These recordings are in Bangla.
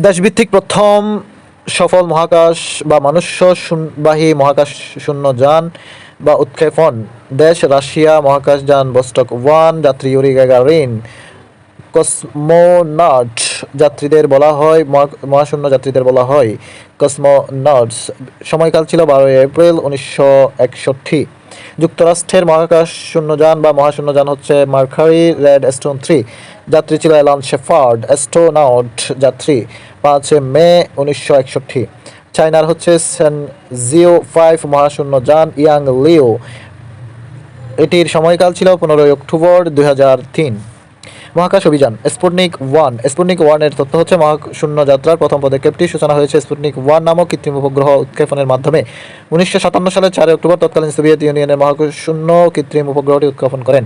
দেশভিত্তিক প্রথম সফল মহাকাশ বা মনুষ্যবাহী মহাকাশ শূন্য যান বা উৎক্ষেপণ। দেশ, রাশিয়া মহাকাশযান বস্টক ওয়ান, যাত্রী ইউরি গ্যাগারিন কসমোনাট যাত্রীদের বলা হয়, মহা- মহাশূন্য যাত্রীদের বলা হয়। কসমোনাটস সময়কাল ছিল বারোই এপ্রিল উনিশশো একষট্টি। যুক্তরাষ্ট্রের মহাকাশ শূন্যযান বা মহাশূন্যযান হচ্ছে মার্কারি রেড স্টোন থ্রি। যাত্রী ছিল এলান শেফার্ড, অ্যাস্ট্রোনাউট যাত্রী পাঁচ মে উনিশশো একষট্টি। চায়নার হচ্ছে সেন জিও ফাইভ মহাশূন্যযান ইয়াং লিও। এটির সময়কাল ছিল পনেরোই অক্টোবর দুই হাজার তিন। মহাকাশ অভিযান, স্পুটনিক ওয়ান। স্পুটনিক ওয়ানের তথ্য হচ্ছে, মহাশূন্য যাত্রার প্রথম পদক্ষেপটি সূচনা হয়েছে স্পুটনিক ওয়ান নামক কৃত্রিম উপগ্রহ উৎক্ষেপণের মাধ্যমে। উনিশশো সাতান্ন সালের চারই অক্টোবর তৎকালীন সোভিয়েত ইউনিয়নের মহাশূন্য কৃত্রিম উপগ্রহটি উৎক্ষেপণ করেন।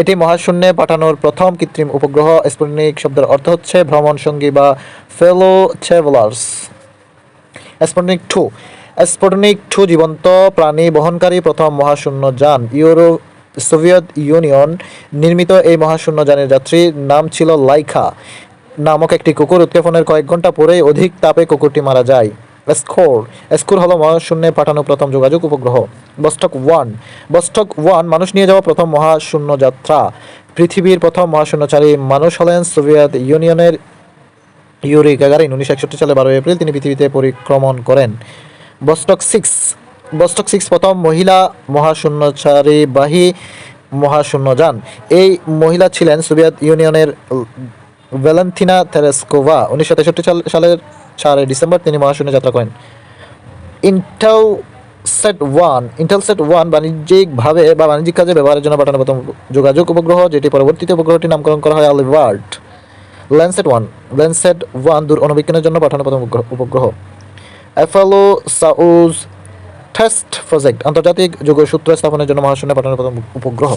এটি মহাশূন্যে পাঠানোর প্রথম কৃত্রিম উপগ্রহ। স্পুটনিক শব্দের অর্থ হচ্ছে ভ্রমণ সঙ্গী বা fellow travellers Sputnik two. Sputnik two জীবন্ত প্রাণী বহনকারী প্রথম মহাশূন্য যান। ইউরো সোভিয়েত ইউনিয়ন নির্মিত এই মহাশূন্য যানের যাত্রীর নাম ছিল লাইখা। নামক একটি কুকুর উৎক্ষেপণের কয়েক ঘণ্টা পরেই অধিক তাপে কুকুরটি মারা যায়। স্কোর স্কোর হলো মহাশূন্যে পাঠানো প্রথম যোগাযোগ উপগ্রহ। বস্টক ওয়ান। বস্টক ওয়ান মানুষ নিয়ে যাওয়া প্রথম মহাশূন্য যাত্রা। পৃথিবীর প্রথম মহাশূন্যচারী মানুষ হলেন সোভিয়েত ইউনিয়নের ইউরি গাগারিন। উনিশশো একষট্টি সালে বারোই এপ্রিল তিনি পৃথিবীতে পরিক্রমণ করেন। বস্টক সিক্স। বস্টক সিক্স প্রথম মহিলা মহাশূন্যচারী বাহী মহাশূন্যযান। এই মহিলা ছিলেন সোভিয়েত ইউনিয়নের ভ্যালেন্টিনা থেরেস্কোভা। উনিশশো তেষট্টি সালের চারই ডিসেম্বর তিনি মহাশূন্য যাত্রা করেন। Intelsat one Intelsat one বাণিজ্যিকভাবে বা বাণিজ্যিক কাজে ব্যবহারের জন্য পাঠানো প্রথম যোগাযোগ উপগ্রহ, যেটি পরবর্তীতে উপগ্রহটি নামকরণ করা হয় আলিভার্ট ল্যান্ডসেট ওয়ান। ল্যান্ডসেট ওয়ান দূর অনুবীক্ষণের জন্য পাঠানো প্রথম উপগ্রহ। অ্যাফালো সাউজ টেস্ট প্রজেক্ট আন্তর্জাতিক যোগসূত্র স্থাপনের জন্য মহাশূন্য পাঠানোর প্রথম উপগ্রহ।